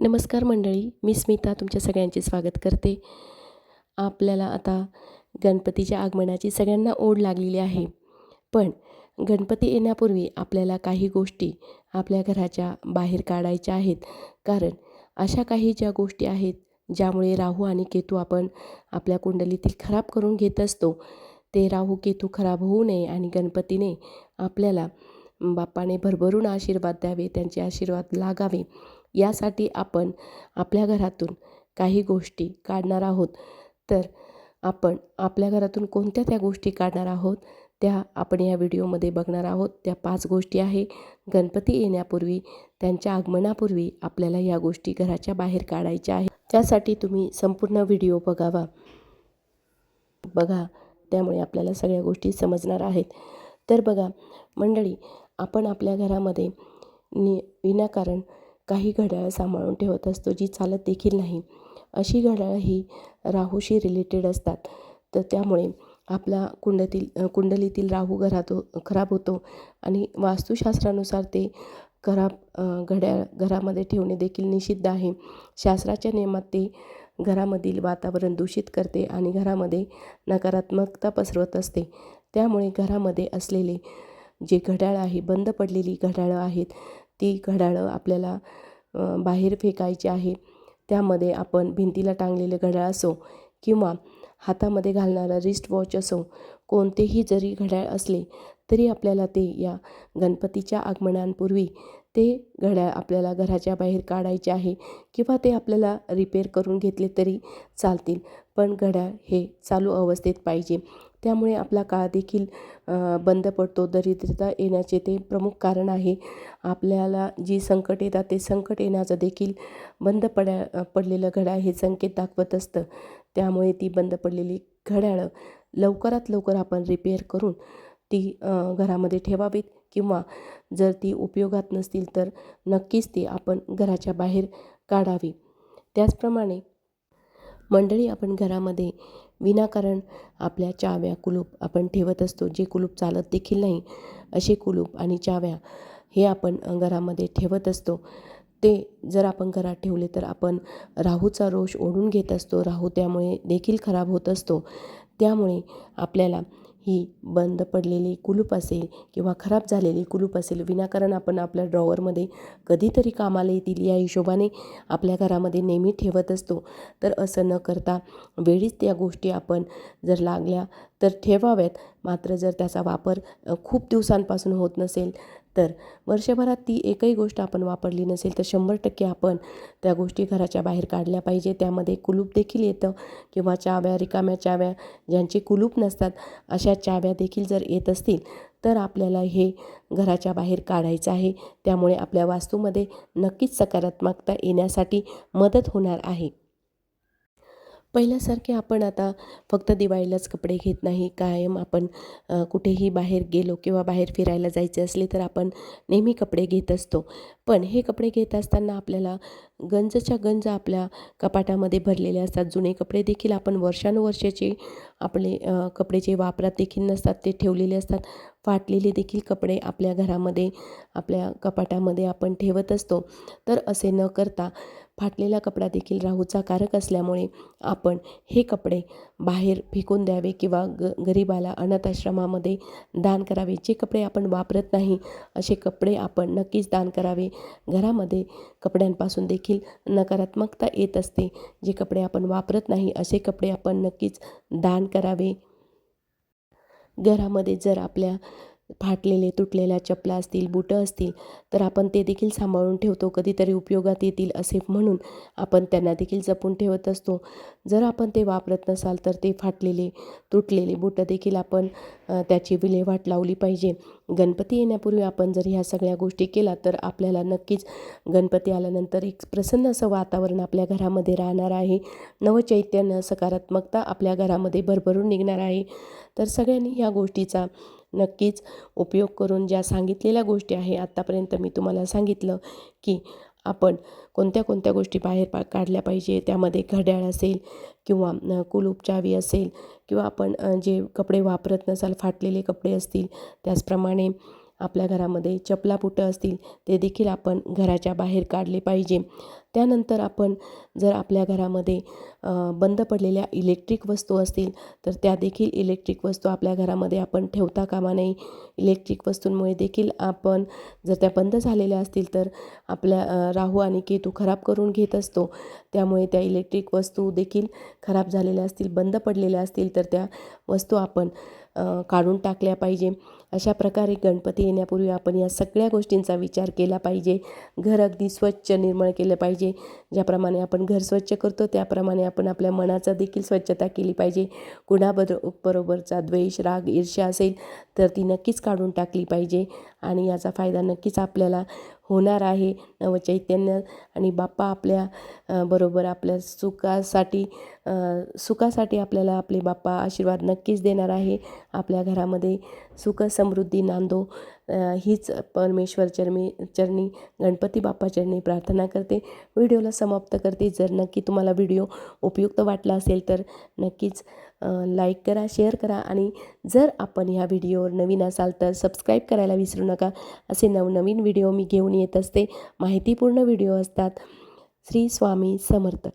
नमस्कार मंडळी मी स्मिता तुमच्या सगळ्यांचे स्वागत करते. आपल्याला आता गणपतीच्या आगमनाची सगळ्यांना ओढ लागलेली आहे. पण गणपती येण्यापूर्वी आपल्याला काही गोष्टी आपल्या घराच्या बाहेर काढायच्या आहेत. कारण अशा काही ज्या गोष्टी आहेत ज्यामुळे राहू आणि केतू आपण आपल्या कुंडलीतील खराब करून घेत असतो ते राहू केतू खराब होऊ नये आणि गणपतीने आपल्याला बाप्पाने भरभरून आशीर्वाद द्यावे त्यांचे आशीर्वाद लागावे. यासाठी आपण आपल्या घरातून काही गोष्टी काढणार आहोत. तर आपण आपल्या घरातून कोणत्या त्या गोष्टी काढणार आहोत त्या आपण या व्हिडिओमध्ये बघणार आहोत. त्या पाच गोष्टी आहे. गणपती येण्यापूर्वी त्यांच्या आगमनापूर्वी आपल्याला या गोष्टी घराच्या बाहेर काढायच्या आहेत. त्यासाठी तुम्ही संपूर्ण व्हिडिओ बघावा. बघा त्यामुळे आपल्याला सगळ्या गोष्टी समजणार आहेत. तर बघा मंडळी आपण आपल्या घरामध्ये नि विनाकारण काही घड्याळ सांभाळून ठेवत असतो जी चालत देखील नाही. अशी घड्याळं ही राहूशी रिलेटेड असतात. तर त्यामुळे आपला कुंडतील कुंडलीतील राहू घरात खराब होतो आणि वास्तुशास्त्रानुसार ते खराब घड्याळ घरामध्ये ठेवणे देखील निषिद्ध आहे. शास्त्राच्या नियमात ते घरामधील वातावरण दूषित करते आणि घरामध्ये नकारात्मकता पसरवत असते. त्यामुळे घरामध्ये असलेले जे घड्याळ आहे बंद पडलेली घड्याळं आहेत ती घड्याळं आपल्याला बाहेर फेकायची आहे. त्यामध्ये आपण भिंतीला टांगलेले घड्याळ असो किंवा हातामध्ये घालणारा रिस्ट वॉच असो कोणतेही जरी घड्याळ असले तरी आपल्याला ते या गणपतीच्या आगमनांपूर्वी ते घड्याळ आपल्याला घराच्या बाहेर काढायचे आहे किंवा ते आपल्याला रिपेअर करून घेतले तरी चालतील. पण घड्याळ हे चालू अवस्थेत पाहिजे. त्यामुळे आपला काळ देखील बंद पडतो. दरिद्रता येण्याचे ते प्रमुख कारण आहे. आपल्याला जी संकट येतात ते संकट येण्याचं देखील बंद पड्या पडलेलं घड्याळ हे संकेत दाखवत असतं. त्यामुळे ती बंद पडलेली घड्याळं लवकरात लवकर आपण रिपेअर करून ती घरामध्ये ठेवावीत किंवा जर ती उपयोगात नसतील तर नक्कीच ती आपण घराच्या बाहेर काढावी. त्याचप्रमाणे मंडळी आपण घरामध्ये विनाकारण आपल्या चाव्या कुलूप आपण ठेवत असतो. जे कुलूप चालत देखील नाही असे कुलूप आणि चाव्या हे आपण घरामध्ये ठेवत असतो. ते जर आपण घरात ठेवले तर आपण राहूचा रोष ओढून घेत असतो. राहू त्यामुळे देखील खराब होत असतो. त्यामुळे आपल्याला ही बंद पडलेली कुलूप असेल किंवा खराब झालेली कुलूप असेल विनाकारण आपण आपल्या ड्रॉवरमध्ये कधीतरी कामाला येतील या हिशोबाने आपल्या घरामध्ये नेहमी ठेवत असतो. तर असं न करता वेळीच त्या गोष्टी आपण जर लागल्या तर ठेवाव्यात. मात्र जर त्याचा वापर खूप दिवसांपासून होत नसेल तर वर्षभरात ती एकही गोष्ट आपण वापरली नसेल तर शंभर टक्के आपण त्या गोष्टी घराच्या बाहेर काढल्या पाहिजे. त्यामध्ये कुलूप देखील येतं किंवा चाव्या रिकाम्या चाव्या ज्यांचे कुलूप नसतात अशा चाव्या देखील जर येत असतील तर आपल्याला हे घराच्या बाहेर काढायचं आहे. त्यामुळे आपल्या वास्तूमध्ये नक्कीच सकारात्मकता येण्यासाठी मदत होणार आहे. पहिल्यासारखे आपण आता फक्त दिवाळीलाच कपडे घेत नाही कायम आपण कुठेही बाहेर गेलो किंवा बाहेर फिरायला जायचे असले तर आपण नेहमी कपडे घेत असतो. पण हे कपडे घेत असताना आपल्याला गंजच्या गंज आपल्या कपाटामध्ये भरलेले असतात. जुने कपडे देखील आपण वर्षानुवर्षाचे आपले कपडे जे वापरात देखील नसतात ते ठेवलेले असतात. फाटलेले देखील कपडे आपल्या घरामध्ये आपल्या कपाटामध्ये आपण ठेवत असतो. तर असे न करता फाटलेला कपडा देखील राहूचा कारक असल्यामुळे आपण हे कपडे बाहेर फेकून द्यावे किंवा ग गरिबाला अनाथाश्रमामध्ये दान करावे. जे कपडे आपण वापरत नाही असे कपडे आपण नक्कीच दान करावे. घरामध्ये कपड्यांपासून देखील नकारात्मकता येत असते. जे कपडे आपण वापरत नाही असे कपडे आपण नक्कीच दान करावे. घरामध्ये जर आपल्या फाटलेले तुटलेल्या चपला असतील बुटं असतील तर आपण ते देखील सांभाळून ठेवतो. कधीतरी उपयोगात येतील असे म्हणून आपण त्यांना देखील जपून ठेवत असतो. जर आपण ते वापरत नसाल तर ते फाटलेले तुटलेले बुटं देखील आपण त्याची विल्हेवाट लावली पाहिजे. गणपती येण्यापूर्वी आपण जर ह्या सगळ्या गोष्टी केल्या तर आपल्याला नक्कीच गणपती आल्यानंतर एक प्रसन्न असं वातावरण आपल्या घरामध्ये राहणार आहे. नवचैतन्य सकारात्मकता आपल्या घरामध्ये भरभरून निघणार आहे. तर सगळ्यांनी ह्या गोष्टीचा नक्कीच उपयोग करून ज्या सांगितलेल्या गोष्टी आहे आत्तापर्यंत मी तुम्हाला सांगितलं की आपण कोणत्या कोणत्या गोष्टी बाहेर पा काढल्या पाहिजे त्यामध्ये घड्याळ असेल किंवा कुलूप चावी असेल किंवा आपण जे कपडे वापरत नसाल फाटलेले कपडे असतील त्याचप्रमाणे आपल्या घरामध्ये चपलापुटं असतील ते देखील आपण घराच्या बाहेर काढले पाहिजे. त्यानंतर आपण जर आपल्या घरामध्ये बंद पडलेल्या इलेक्ट्रिक वस्तू असतील तर त्या देखील इलेक्ट्रिक वस्तू आपल्या घरामध्ये आपण ठेवता कामा नये. इलेक्ट्रिक वस्तूंमुळे देखील आपण जर त्या बंद झालेल्या असतील तर आपल्या राहू आणि केतू खराब करून घेत असतो. त्यामुळे त्या इलेक्ट्रिक वस्तू देखील खराब झालेल्या असतील बंद पडलेल्या असतील तर त्या वस्तू आपण काढून टाकल्या पाहिजे. अशा प्रकारे गणपती येण्यापूर्वी आपण या सगळ्या गोष्टींचा विचार केला पाहिजे. घर अगदी स्वच्छ निर्मळ केलं पाहिजे. ज्याप्रमाणे आपण घर स्वच्छ करतो त्याप्रमाणे आपण आपल्या मनाचा देखील स्वच्छता केली पाहिजे. कुणाबद बरोबरचा द्वेष राग ईर्ष्या असेल तर ती नक्कीच काढून टाकली पाहिजे. आणि याचा फायदा नक्कीच आपल्याला होणार आहे. नवचैतन्य आणि बाप्पा आपल्या बरोबर आपल्या सुखासाठी सुखासाठी आपल्याला आपले बाप्पा आशीर्वाद नक्कीच देणार आहे. आपल्या घरामध्ये सुख समृद्धी नांदो. हीच परमेश्वर चरमी चरणी गणपती बाप्पा चरणी प्रार्थना करते. व्हिडिओला समाप्त करते. जर नक्की तुम्हाला व्हिडिओ उपयुक्त वाटला असेल तर नक्कीच लाईक करा शेअर करा आणि जर आपण ह्या व्हिडिओवर नवीन असाल तर सबस्क्राईब करायला विसरू नका. असे नवनवीन व्हिडिओ मी घेऊन येत असते. माहितीपूर्ण व्हिडिओ असतात. श्री स्वामी समर्थ.